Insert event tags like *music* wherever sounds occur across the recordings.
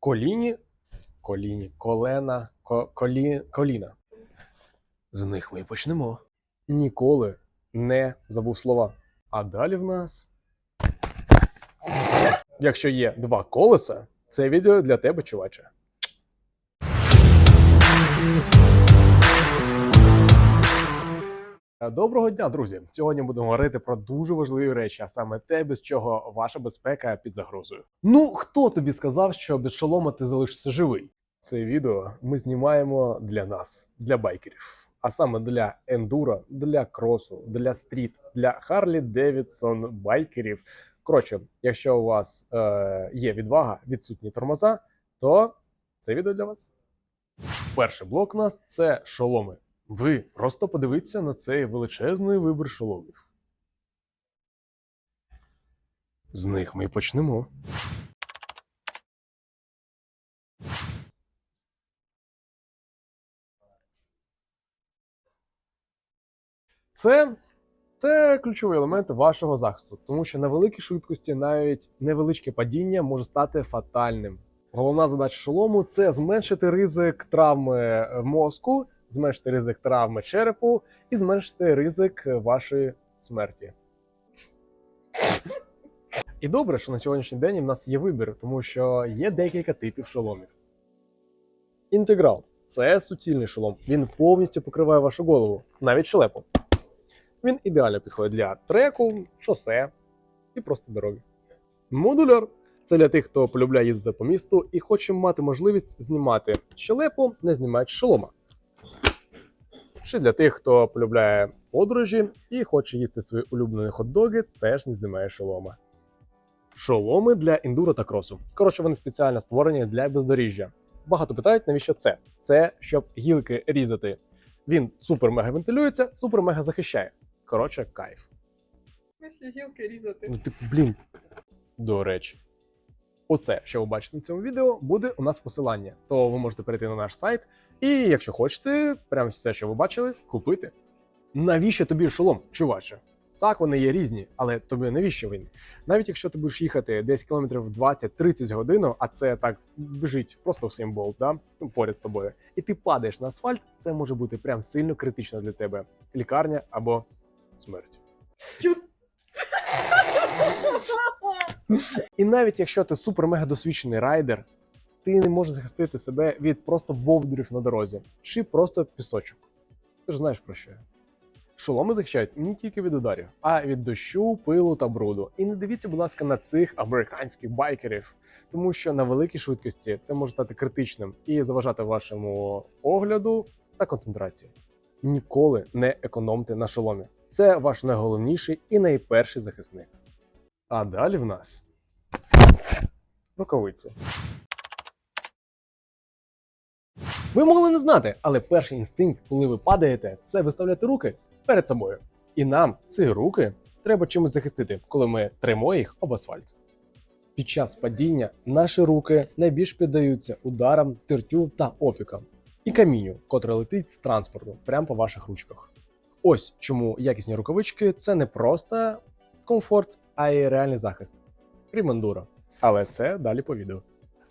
коліні, коліні, колена, ко, колі, коліна. З них ми і почнемо. Ніколи не забув слова. А далі в нас. Якщо є два колеса, це відео для тебе, чуваче. Доброго дня, друзі! Сьогодні будемо говорити про дуже важливі речі, а саме те, без чого ваша безпека під загрозою. Ну хто тобі сказав, що без шолома ти залишишся живий? Це відео ми знімаємо для нас, для байкерів, а саме для ендуро, для кросу, для стріт, для Харлі Девідсон байкерів. Коротше, якщо у вас е, є відвага, відсутні тормоза, то це відео для вас. Перший блок у нас це шоломи. Ви просто подивіться на цей величезний вибір шоломів. З них ми почнемо. Це, це ключовий елемент вашого захисту, тому що на великій швидкості навіть невеличке падіння може стати фатальним. Головна задача шолому це зменшити ризик травми мозку зменшити ризик травми черепу і зменшити ризик вашої смерті. І добре, що на сьогоднішній день в нас є вибір, тому що є декілька типів шоломів. Інтеграл це суцільний шолом. Він повністю покриває вашу голову, навіть шлепу. Він ідеально підходить для треку, шосе і просто дороги. Модуляр це для тих, хто полюбляє їздити по місту і хоче мати можливість знімати щелепу, не знімаючи шолома. Ще для тих, хто полюбляє подорожі і хоче їсти свої улюблені хот-доги, теж не знімає шолома. Шоломи для ендуро та кросу. Коротше, вони спеціально створені для бездоріжжя. Багато питають, навіщо це? Це щоб гілки різати. Він супер-мега вентилюється, супер-мега захищає. Коротше, кайф. Якщо гілки різати. Ну, типу, блін. До речі. Оце, що ви бачите на цьому відео, буде у нас посилання. То ви можете перейти на наш сайт, і якщо хочете, прямо все, що ви бачили, купити. Навіщо тобі шолом, чуваче? Так, вони є різні, але тобі навіщо він? Навіть якщо ти будеш їхати десь кілометрів 20-30 годину, а це так біжить просто в символ, да? ну, поряд з тобою, і ти падаєш на асфальт, це може бути прям сильно критично для тебе. Лікарня або смерть. *laughs* І навіть якщо ти супер-мега досвідчений райдер, ти не можеш захистити себе від просто вовдурів на дорозі чи просто пісочок. Ти ж знаєш про що. Шоломи захищають не тільки від ударів, а від дощу, пилу та бруду. І не дивіться, будь ласка, на цих американських байкерів, тому що на великій швидкості це може стати критичним і заважати вашому огляду та концентрації. Ніколи не економте на шоломі. Це ваш найголовніший і найперший захисник. А далі в нас рукавиці. Ви могли не знати, але перший інстинкт, коли ви падаєте, це виставляти руки перед собою. І нам ці руки треба чимось захистити, коли ми тримо їх об асфальт. Під час падіння наші руки найбільш піддаються ударам, тертю та опікам і камінню, котре летить з транспорту прямо по ваших ручках. Ось чому якісні рукавички це не просто комфорт, а й реальний захист. Крім ендуро. Але це далі по відео.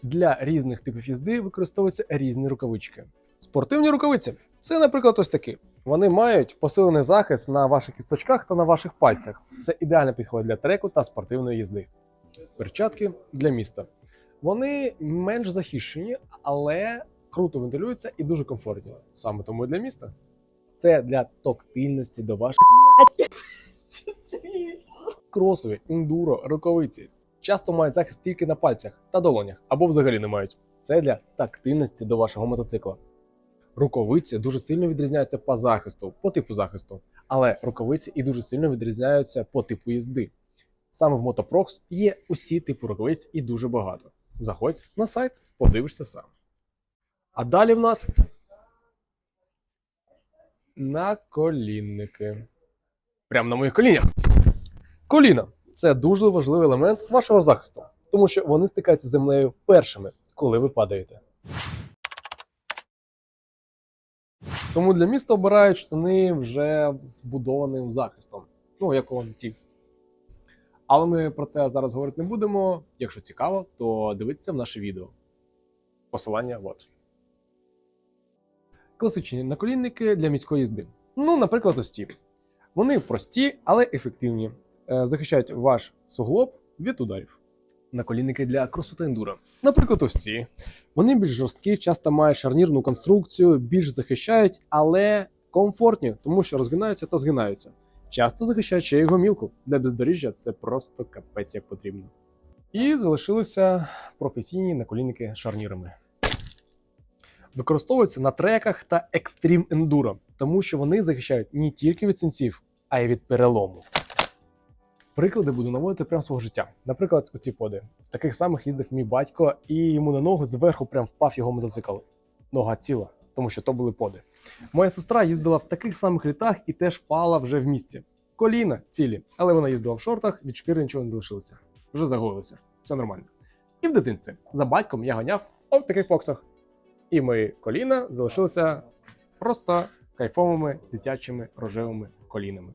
Для різних типів їзди використовуються різні рукавички. Спортивні рукавиці це, наприклад, ось такі. Вони мають посилений захист на ваших кісточках та на ваших пальцях. Це ідеально підходить для треку та спортивної їзди. Перчатки для міста. Вони менш захищені, але круто вентилюються і дуже комфортні. Саме тому і для міста. Це для токтильності до ваших кросові, ендуро, рукавиці часто мають захист тільки на пальцях та долонях або взагалі не мають. Це для тактильності до вашого мотоцикла. Рукавиці дуже сильно відрізняються по захисту, по типу захисту, але рукавиці і дуже сильно відрізняються по типу їзди. Саме в Motoprox є усі типи рукавиць і дуже багато. Заходь на сайт, подивишся сам. А далі в нас наколінники. Прямо на моїх колінях. Коліна це дуже важливий елемент вашого захисту, тому що вони стикаються з землею першими, коли ви падаєте. Тому для міста обирають штани вже з будованим захистом, ну як он ті. Але ми про це зараз говорити не будемо. Якщо цікаво, то дивіться в наше відео. Посилання от. Класичні наколінники для міської їзди. Ну, наприклад, ось ці. Вони прості, але ефективні. Е, Захищають ваш суглоб від ударів. Наколінники для кросу та ендуро. Наприклад, ось ці. Вони більш жорсткі, часто мають шарнірну конструкцію, більш захищають, але комфортні, тому що розгинаються та згинаються. Часто захищають ще й гомілку. Для бездоріжжя це просто капець як потрібно. І залишилися професійні наколінники з шарнірами. Використовуються на треках та екстрім ендуро, тому що вони захищають не тільки від синців, а й від перелому. Приклади буду наводити прямо свого життя. Наприклад, оці поди. В таких самих їздив мій батько, і йому на ногу зверху прям впав його мотоцикл. Нога ціла, тому що то були поди. Моя сестра їздила в таких самих літах і теж впала вже в місті. Коліна цілі, але вона їздила в шортах, від шкіри нічого не залишилося. Вже загоїлося. Все нормально. І в дитинстві за батьком я ганяв в таких фоксах. І мої коліна залишилися просто кайфовими дитячими рожевими колінами.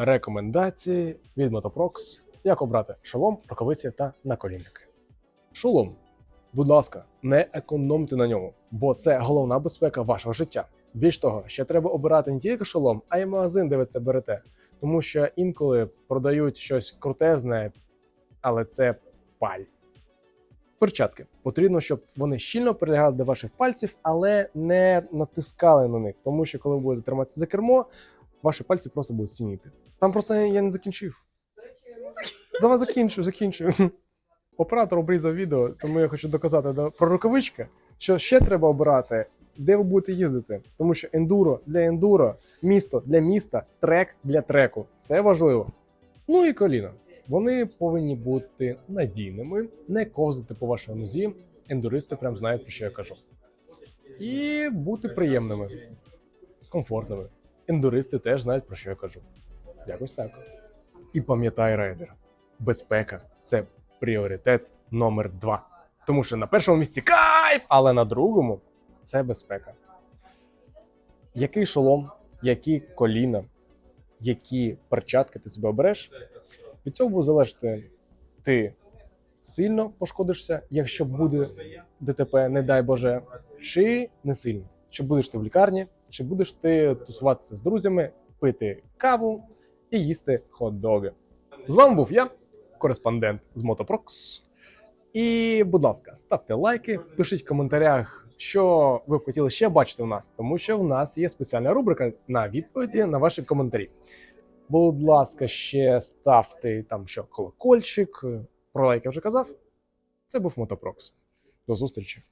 Рекомендації від Motoprox. Як обрати шолом, рукавиці та наколінники. Шолом. Будь ласка, не економте на ньому, бо це головна безпека вашого життя. Більш того, ще треба обирати не тільки шолом, а й магазин, де ви це берете. Тому що інколи продають щось крутезне, але це паль. Перчатки. Потрібно, щоб вони щільно прилягали до ваших пальців, але не натискали на них. Тому що коли ви будете триматися за кермо, ваші пальці просто будуть сініти. Там просто я не закінчив. Давай закінчу, закінчу. *laughs* Оператор обрізав відео, тому я хочу доказати да, про рукавички, що ще треба обирати, де ви будете їздити. Тому що ендуро для ендуро, місто для міста, трек для треку. Це важливо. Ну і коліна. Вони повинні бути надійними, не ковзати по вашій нозі. Ендуристи прям знають, про що я кажу. І бути приємними, комфортними. Ендуристи теж знають, про що я кажу. Якось так. І пам'ятай, райдер, безпека це пріоритет номер два. Тому що на першому місці кайф, але на другому це безпека. Який шолом, які коліна, які перчатки ти себе обереш, від цього буде залежати, ти сильно пошкодишся, якщо буде ДТП, не дай Боже, чи не сильно. Чи будеш ти в лікарні, чи будеш ти тусуватися з друзями, пити каву і їсти хот-доги. З вами був я, кореспондент з Мотопрокс. І, будь ласка, ставте лайки, пишіть в коментарях, що ви б хотіли ще бачити у нас, тому що в нас є спеціальна рубрика на відповіді на ваші коментарі. Будь ласка, ще ставте там що колокольчик. Про лайк я вже казав. Це був Мотопрокс. До зустрічі.